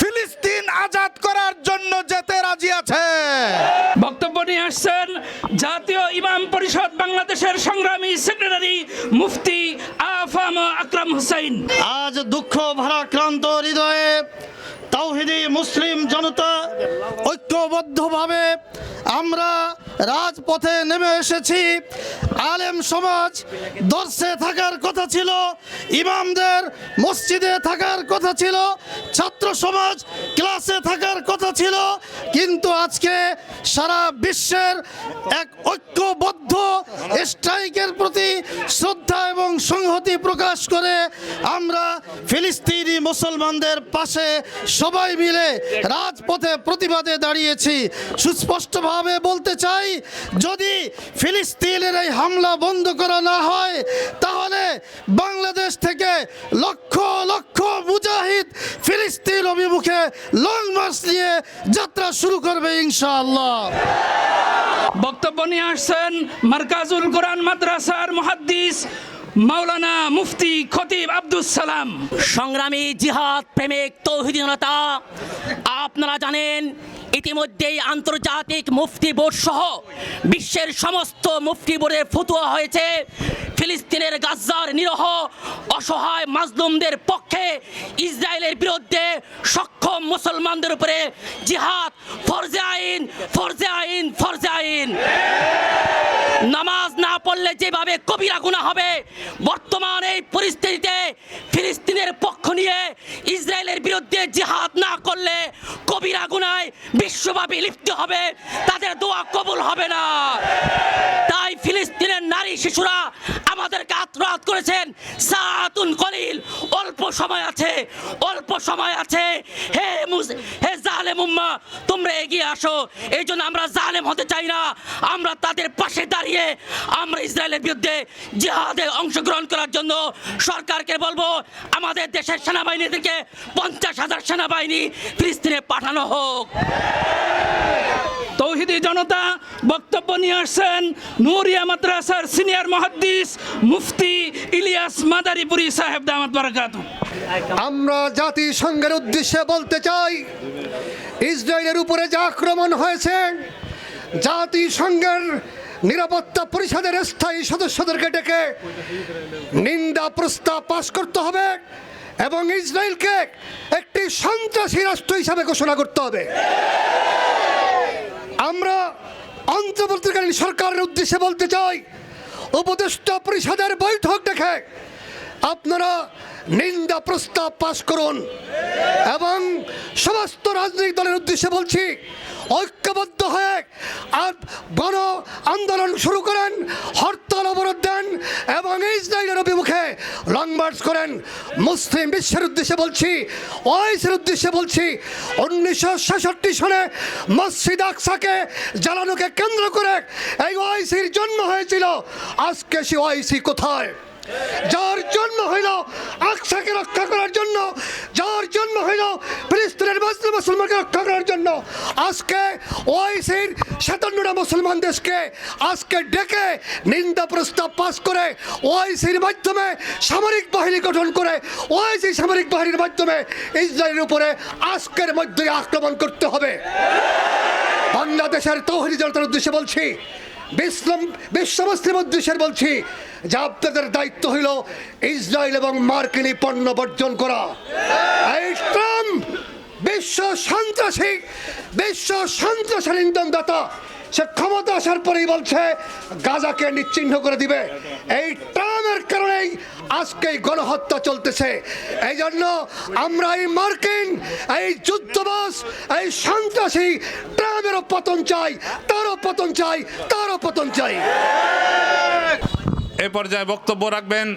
ফিলিস্তিন আজাদ করার জন্য যেতে রাজি আছে। বক্তব্য নিয়ে আসছেন জাতীয় ইমাম পরিষদ বাংলাদেশের সংগ্রামী সেক্রেটারি মুফতি আফাম আকরাম হুসাইন। আজ দুঃখ ভারাক্রান্ত হৃদয়ে তাওহিদি মুসলিম জনতা, ঐক্যবদ্ধভাবে আমরা রাজপথে নেমে এসেছি। আলেম সমাজ দর্শে থাকার কথা ছিল, ইমামদের মসজিদে থাকার কথা ছিল, ছাত্র সমাজ ক্লাসে থাকার কথা ছিল, কিন্তু আজকে সারা বিশ্বের এক ঐক্যবদ্ধ স্ট্রাইকের প্রতি শ্রদ্ধা এবং সংহতি প্রকাশ করে আমরা ফিলিস্তিনি মুসলমানদের পাশে সবাই মিলে রাজপথে প্রতিবাদে দাঁড়িয়েছি। সুস্পষ্টভাবে বলতে চাই, যদি ফিলিস্তিনের এই হামলা বন্ধ করা না হয়, তাহলে বাংলাদেশ থেকে লক্ষ লক্ষ মুজাহিদ ফিলিস্তিন অভিমুখে লং মার্চ নিয়ে যাত্রা শুরু করবে ইনশাআল্লাহ। বক্তব্য নিয়ে আসছেন মার্কাজুল কোরআন মাদ্রাসার মুহাদ্দিস মাওলানা মুফতি খতিব আব্দুস সালাম। সংগ্রামী জিহাদ প্রেমিক তৌহিদিনতা আপনারা জানেন ইতিমধ্যেই আন্তর্জাতিক মুফতি বোর্ড সহ বিশ্বের সমস্ত মুফতি বোর্ডের ফতুয়া হয়েছে। ফিলিস্তিনের গাজ্জার নিরহ, অসহায় মাজলুমদের পক্ষে ইসরায়েলের বিরুদ্ধে সক্ষম মুসলমানদের উপরে জিহাদ ফরজে আইন ফরজে আইন ফরজে আইন। নামাজ পড়লে যেভাবে কবিরা গুণা হবে, বর্তমান এই পরিস্থিতিতে ফিলিস্তিনের পক্ষ নিয়ে ইসরায়েলের বিরুদ্ধে জিহাদ না করলে কবিরা গুনায় বিশ্বব্যাপী লিপ্ত হবে, তাদের দোয়া কবুল হবে না। তাই ফিলিস্তিনের নারী শিশুরা আমাদেরকে আত্মরাত করেছেন, সাতুন কলিল, অল্প সময় আছে, অল্প সময় আছে। হে হে জালেম উম্মা, তোমরা এগিয়ে আসো, এই জন্য আমরা জালেম হতে চাই না, আমরা তাদের পাশে দাঁড়িয়ে আমরা ইসরায়েলের বিরুদ্ধে জিহাদে অংশগ্রহণ করার জন্য সরকারকে বলব আমাদের দেশের সেনাবাহিনী থেকে পঞ্চাশ হাজার সেনাবাহিনী ফিলিস্তিনে পাঠানো হোক। তৌহিদি জনতা বক্তব্য নিয়ে আসছেন নুরিয়া মাদ্রাসার সিনিয়র মুহাদ্দিস মুফতি ইলিয়াস মাদারীপুরি সাহেব দামাত বারাকাতু। আমরা জাতিসংঘের উদ্দেশ্যে বলতে চাই ইসরায়েলের উপরে যে আক্রমণ হয়েছে জাতিসংঘের নিরাপত্তা পরিষদের স্থায়ী সদস্যদেরকে ডেকে নিন্দা প্রস্তাব পাশ করতে হবে এবং ইসরায়েলকে একটি সন্ত্রাসী রাষ্ট্র হিসাবে ঘোষণা করতে হবে। আমরা অন্তর্বর্তীকালীন সরকারের উদ্দেশ্যে বলতে চাই, উপদেষ্টা পরিষদের বৈঠক দেখে আপনারা নিন্দা প্রস্তাব পাশ করুন এবং সমস্ত রাজনৈতিক দলের উদ্দেশ্যে বলছি ঐক্যবদ্ধ হয়ে আর গণ আন্দোলন শুরু করেন, হরতাল অবরোধ দেন এবং ইসরায়েলের অভিমুখে লং মার্চ করেন। মুসলিম বিশ্বের উদ্দেশ্যে বলছি, ওয়াইসের উদ্দেশ্যে বলছি, উনিশশো ছেষট্টি সনে মসজিদ আকসাকে জ্বালানোকে কেন্দ্র করে এই ওয়াইসির জন্ম হয়েছিল। আজকে সে ওয়াইসি কোথায়? যার জন্ম হইল আকসাকে রক্ষা করার জন্য, যার জন্ম হইল ফিলিস্তিনের মুসলিম মুসলমানকে রক্ষা করার জন্য, আজকে ওয়াইসির সাতান্নটা মুসলমান দেশকে আজকে ডেকে নিন্দা প্রস্তাব পাস করে ওয়াইসির মাধ্যমে সামরিক বাহিনী গঠন করে, ওয়াইসি সামরিক বাহিনীর মাধ্যমে ইসরায়েলের উপরে আজকের মধ্যে আক্রমণ করতে হবে। বাংলাদেশের তৌহিদি জনতার উদ্দেশ্যে বলছি বিশ্লম বিশ্ব মুসলিম উদ্দেশ্যের বলছি, যে আপনাদের দায়িত্ব হইল ইসরায়েল এবং মার্কিনী পণ্য বর্জন করা। এই ট্রাম্প বিশ্ব সন্ত্রাসী, বিশ্ব সন্ত্রাসের ইন্ধনদাতা, সে ক্ষমতা আসার পরেই বলছে, গাজাকে নিচ্চিহ্ন করে দিবে। এই ট্রামের কারণেই আজকে গণহত্যা চলতেছে। এই জন্য আমরা এই মার্কিন এই যুদ্ধবাস এই সন্ত্রাসী ট্রামেরও পতন চাই তারও পতন চাই তারও পতন চাই। এ পর্যায়ে বক্তব্য রাখবেন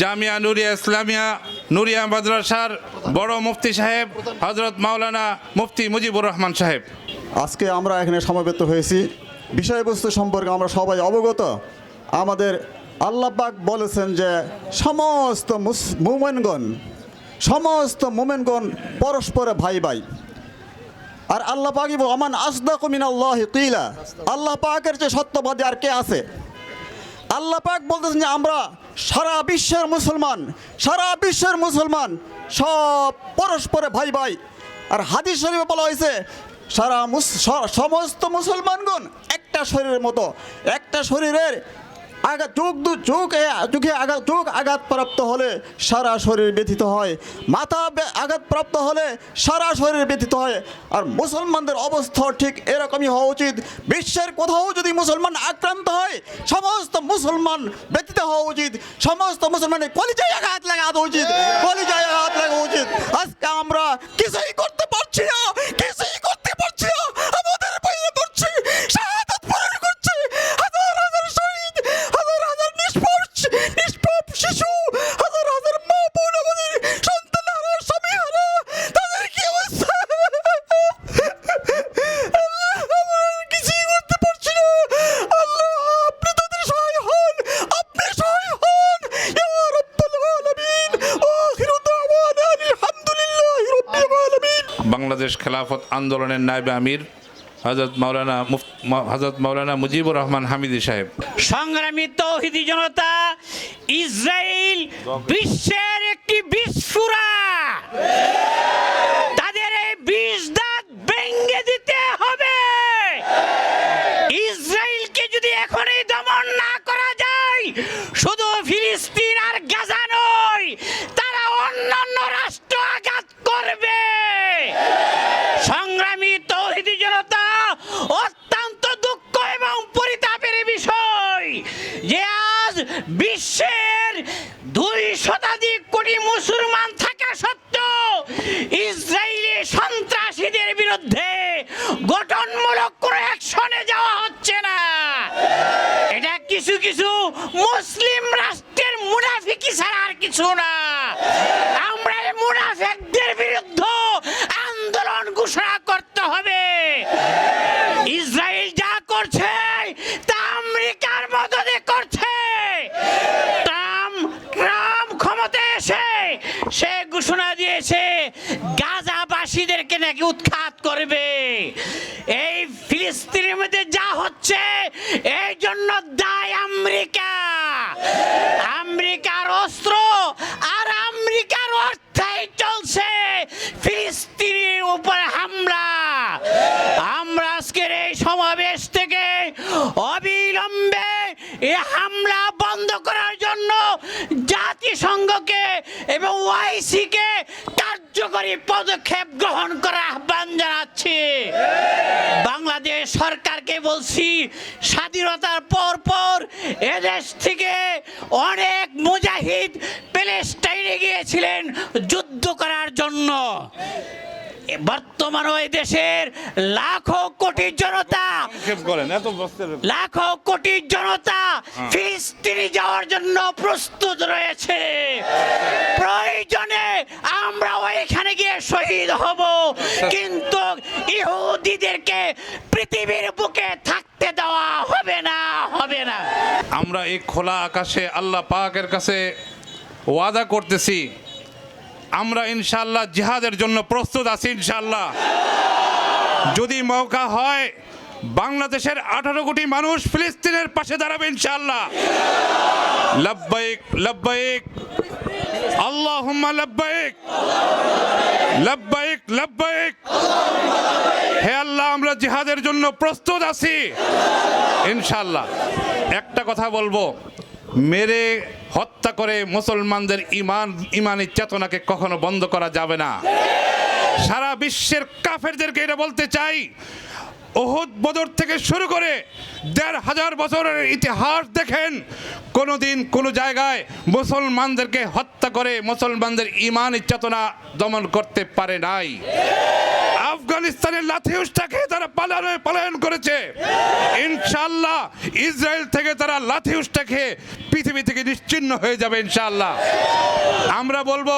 জামিয়া নুরিয়া ইসলামিয়া নুরিয়া মাদ্রাসার বড় মুফতি সাহেব হজরত মাওলানা মুফতি মুজিবুর রহমান সাহেব। আজকে আমরা এখানে সমবেত হয়েছি। বিষয়বস্তু সম্পর্কে আমরা সবাই অবগত। আমাদের আল্লাহ পাক বলেছেন যে সমস্ত মুস- মুমেনগণ, সমস্ত মুমেনগণ পরস্পরে ভাই ভাই। আর আল্লাহ পাকই বল আমান আসদাক মিনাল্লাহ কিলা। আল্লাহ পাকের যে সত্যবাদী আর কে আছে? আল্লাহ পাক বলতেছেন যে আমরা সারা বিশ্বের মুসলমান, সারা বিশ্বের মুসলমান সব পরস্পরে ভাই ভাই। আর হাদিস শরীফে বলা হয়েছে, সারা সমস্ত মুসলমানগণ একটা শরীরের মতো, একটা শরীরের আঘাত চোখ দু চোখ, এ- চোখে আঘাত চোখ আঘাতপ্রাপ্ত হলে সারা শরীর ব্যথিত হয়। মাথা আঘাতপ্রাপ্ত হলে সারা শরীর ব্যথিত হয়। আর মুসলমানদের অবস্থা ঠিক এরকমই হওয়া উচিত। বিশ্বের কোথাও যদি মুসলমান আক্রান্ত হয়, সমস্ত মুসলমান ব্যতীত হওয়া উচিত। সমস্ত মুসলমানের কলিজায় আঘাত লাগাতে উচিত। কলিজায় আঘাত লাগা উচিত। আজকে আমরা কিছুই করতে পারছি না, কিছুই করতে পারছি না আমাদের বাইরে পড়ছি শাহাদাত বরণ করছে হাজার হাজার শহীদ হাজার হাজার নিষ্পাপ নিষ্পাপ শিশু হাজার হাজার মা বোন আমাদের সন্তান হারা স্বামী হারা তাদের কি অবস্থা আল্লাহ, আমরা আর কিছুই করতে পারছি না আল্লাহ আপনি তাদের সহায় হন আপনি সহায় হন ইয়া রাব্বুল আলামিন আখিরু দাওয়ানা আলহামদুলিল্লাহি রাব্বিল আলামিন বাংলাদেশ খেলাফত আন্দোলনের নায়বে আমির হজরত মাওলানা হজরত মাওলানা মুজিবুর রহমান হামিদি সাহেব। সংগ্রামী তৌহিদি জনতা ইসরায়েল বিশ্বের একটি বিস্ফোরা তাদের এই বিষ দাঁত ভেঙ্গে দিতে হবে ইসরায়েলকে যদি এখনই দমন না করা যায় শুধু ফিলিস্তিন আর গাজা নয় তারা অন্যান্য রাষ্ট্র আঘাত করবে সংগ্রামী তৌহিদি জনতা অত্যন্ত দুঃখ এবং পরিতাপের বিষয় যে আজ বিশ্বের দুই শতাধিক কোটি মুসলমান থাকা সত্ত্বেও ইসরায়েলি সন্ত্রাসীদের বিরুদ্ধে গঠনমূলক কোনো অ্যাকশনে যাওয়া হচ্ছে না এটা কিছু কিছু মুসলিম রাষ্ট্রের মুনাফিকি ছাড়া আর কিছু না আমরা এই মুনাফিকদের বিরুদ্ধে আন্দোলন ঘোষণা করতে হবে ইসরায়েল যা করছে তা আমেরিকার মদদে করছে। ট্রাম্প এসে, সে ঘোষণা দিয়েছে, গাজাবাসীদেরকে নাকি উৎখাত করবে। এই ফিলিস্তিনের মধ্যে যা হচ্ছে, এই জন্য দায় আমেরিকা আমেরিকার অস্ত্র আর আমেরিকার অর্থাই চলছে ফিলিস্তিনের উপর হামলা আমরা আজকের এই সমাবেশ থেকে অবিলম্বে এই হামলা বন্ধ করার জন্য জাতিসংঘকে এবং ওআইসিকে কার্যকরী পদক্ষেপ গ্রহণ করার আহ্বান জানাচ্ছি। বাংলাদেশ সরকারকে বলছি, স্বাধীনতার পর পর এদেশ থেকে অনেক মুজাহিদ প্যালেস্টাইনে গিয়েছিলেন, যুদ্ধ বর্তমান ওই দেশের লাখো কোটি জনতা লাখো কোটি জনতা ফিলিস্তিনি যাওয়ার জন্য প্রস্তুত রয়েছে। প্রয়োজনে আমরা ওইখানে গিয়ে শহীদ হব। কিন্তু ইহুদিদেরকে পৃথিবীর বুকে থাকতে দেওয়া হবে না হবে না। আমরা এই খোলা আকাশে আল্লাহ পাকের কাছে ওয়াদা করতেছি আমরা ইনশাল্লাহ জিহাদের জন্য প্রস্তুত আছি ইনশাল্লাহ যদি মৌকা হয়, বাংলাদেশের আঠারো কোটি মানুষ ফিলিস্তিনের পাশে দাঁড়াবে ইনশাল্লাহ লব্বাইক লব্বাইক, আল্লাহুম্মা লব্বাইক লব্বাইক লব্বাইক। হে আল্লাহ, আমরা জিহাদের জন্য প্রস্তুত আছি। ইনশাল্লাহ একটা কথা বলব মেরে হত্যা করে মুসলমানদের ইমান, ইমানি চেতনাকে কখনো বন্ধ করা যাবে না। সারা বিশ্বের কাফেরদেরকে এটা বলতে চাই, ওহুদ বদর থেকে শুরু করে দেড় হাজার বছরের ইতিহাস দেখেন কোনো দিন কোনো জায়গায় মুসলমানদেরকে হত্যা করে মুসলমানদের ইমানি চেতনা দমন করতে পারে নাই। আফগানিস্তানের লাথিউসটাকে তারা পালানো পলায়ন করেছে। ইনশাল্লাহ ইসরায়েল থেকে তারা লাথিউসটাকে পৃথিবী থেকে নিশ্চিন্ন হয়ে যাবে ইনশাল্লাহ আমরা বলব,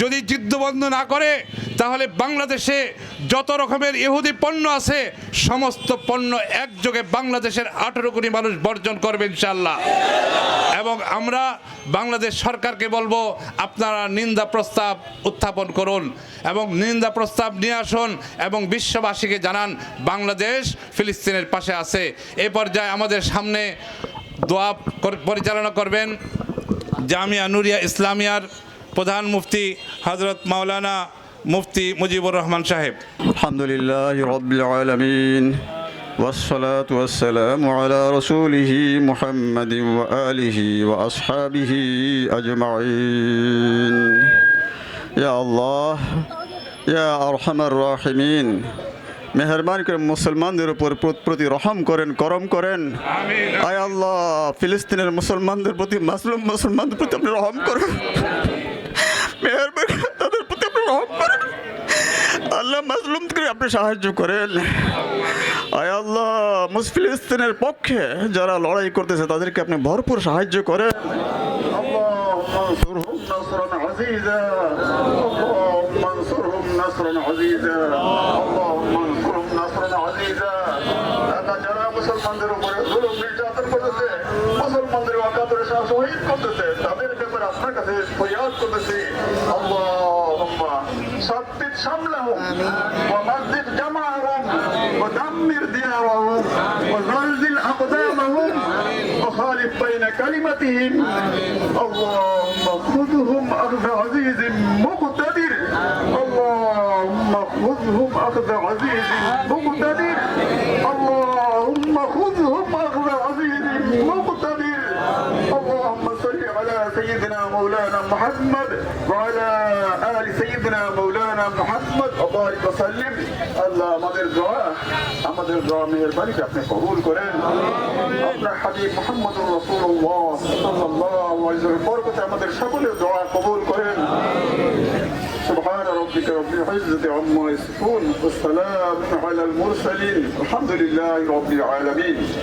যদি যুদ্ধবন্ধ না করে তাহলে বাংলাদেশে যত রকমের ইহুদি পণ্য আছে, সমস্ত পণ্য একযোগে বাংলাদেশের আঠেরো কোটি মানুষ বর্জন করবে ইনশাল্লাহ এবং আমরা বাংলাদেশ সরকারকে বলব, আপনারা নিন্দা প্রস্তাব উত্থাপন করুন এবং নিন্দা প্রস্তাব নিয়ে আসুন এবং বিশ্ববাসীকে জানান, বাংলাদেশ ফিলিস্তিনের পাশে আছে। এ পর্যায়ে আমাদের সামনে দোয়া পরিচালনা করবেন জামিয়া নুরিয়া ইসলামিয়ার প্রধান মুফতি হজরত মাওলানা মুফতি মুজিবুর রহমান সাহেব الحمد لله رب العالمين والصلاة والسلام على رسوله محمد وآله وأصحابه أجمعين يا الله يا أرحم الراحمين মেহরবানি করে মুসলমানদের উপর প্র- প্রতি রহম করেন করম করেন আয় আল্লাহ ফিলিস্তিনের মুসলমানদের প্রতি মাসলুম মুসলমানদের প্রতি আপনি রহম করুন মেহরবানি আল্লাহ মাসলুমকে আপনি সাহায্য করেন আয় আল্লাহ মুসফিলিস্তিনের পক্ষে যারা লড়াই করতেছে তাদেরকে আপনি ভরপুর সাহায্য করেন মুসলমানদের উপরে জুলুম নির্যাতন মুসলমানদের অকাতরে শহীদ করতেছে তাদের ব্যাপারে আপনার কাছে ফরিয়াদ করতেছি اللهم ثبت شملهم ومزق جمعهم ودمر ديارهم وزلزل أقدامهم وخالف بين كلمتهم اللهم خذهم أخذ عزيز مقتدر اللهم خذهم أخذ عزيز مقتدر اللهم خذهم أخذ عزيز سيدنا مولانا محمد وعلى آل سيدنا مولانا محمد وبارك وسلم আল্লাহ আমাদের দোয়া আমাদের দোয়া মেহেরবানিকে আপনি কবুল করেন আপনার হাবিব মোহাম্মদুর রাসূলুল্লাহ সাল্লাল্লাহু আলাইহি ওয়াসাল্লাম বরকতে আমাদের সকলের দোয়া কবুল করেন سبحان ربك رب العزة عما يصفون والسلام على المرسلين الحمد لله رب العالمين